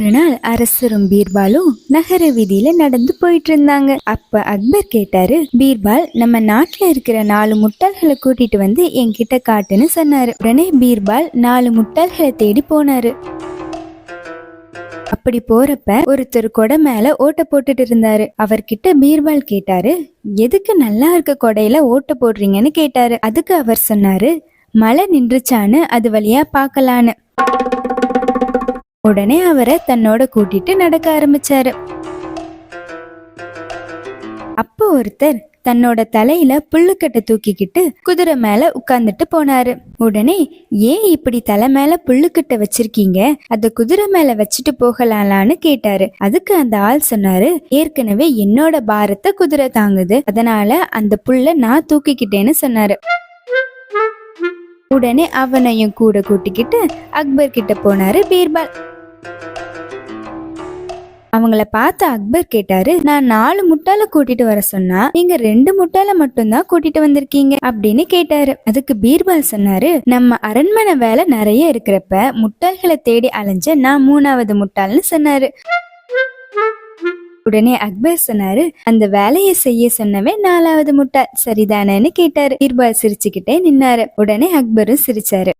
நாள் அரசரும் பீர்பாலும் நகர வீதியில நடந்து போயிட்டு இருந்தாங்க. அப்ப அக்பர் கேட்டாரு பீர்பால் நம்ம நாட்டுல இருக்கிற நாலு முட்டாள்களை கூட்டிட்டு வந்து என்கிட்ட காட்டுன்னு சொன்னாரு. உடனே பீர்பால் நாலு முட்டாள்களை தேடி போனாரு. அப்படி போறப்ப ஒருத்தர் கொடை மேல ஓட்ட போட்டுட்டு இருந்தாரு. அவர்கிட்ட பீர்பால் கேட்டாரு எதுக்கு நல்லா இருக்க கொடையில ஓட்ட போடுறீங்கன்னு கேட்டாரு. அதுக்கு அவர் சொன்னாரு மழை நின்றுச்சான்னு அது வழியா பார்க்கலான்னு. உடனே அவரை தன்னோட கூட்டிட்டு நடக்க ஆரம்பிச்சாரு. அப்போ ஒருத்தர் தன்னோட தலையில புல்லுக்கட்டை தூக்கிக்கிட்டு குதிரை மேல உட்கார்ந்துட்டு போனாரு. உடனே ஏன் இப்படி தலை மேல புல்லுக்கட்டை வச்சிருக்கீங்க? அத குதிரை மேல வச்சுட்டு போகலாம்லான்னு கேட்டாரு. அதுக்கு அந்த ஆள் சொன்னாரு ஏற்கனவே என்னோட பாரத்தை குதிரை தாங்குது. அதனால அந்த புல்ல நான் தூக்கிக்கிட்டேன்னு சொன்னாரு. உடனே அவனையும் கூட கூட்டிக்கிட்டு அக்பர் கிட்ட போனாரு பீர்பால். அவங்கள பார்த்து அக்பர் கேட்டாரு நான் நாலு முட்டாள கூட்டிட்டு வர சொன்னா நீங்க ரெண்டு முட்டாள மட்டும்தான் கூட்டிட்டு வந்திருக்கீங்க? அப்படின்னு கேட்டாரு. அதுக்கு பீர்பால் சொன்னாரு நம்ம அரண்மனை வேலை நிறைய இருக்கிறப்ப முட்டாள்களை தேடி அலைஞ்ச நான் மூணாவது முட்டாள்னு சொன்னாரு. உடனே அக்பர் சொன்னாரு அந்த வேலையை செய்ய சொன்னவே நாலாவது முட்டாள். சரிதானேன்னு கேட்டாரு. பீர்பால் சிரிச்சுக்கிட்டே நின்னாரு. உடனே அக்பரும் சிரிச்சாரு.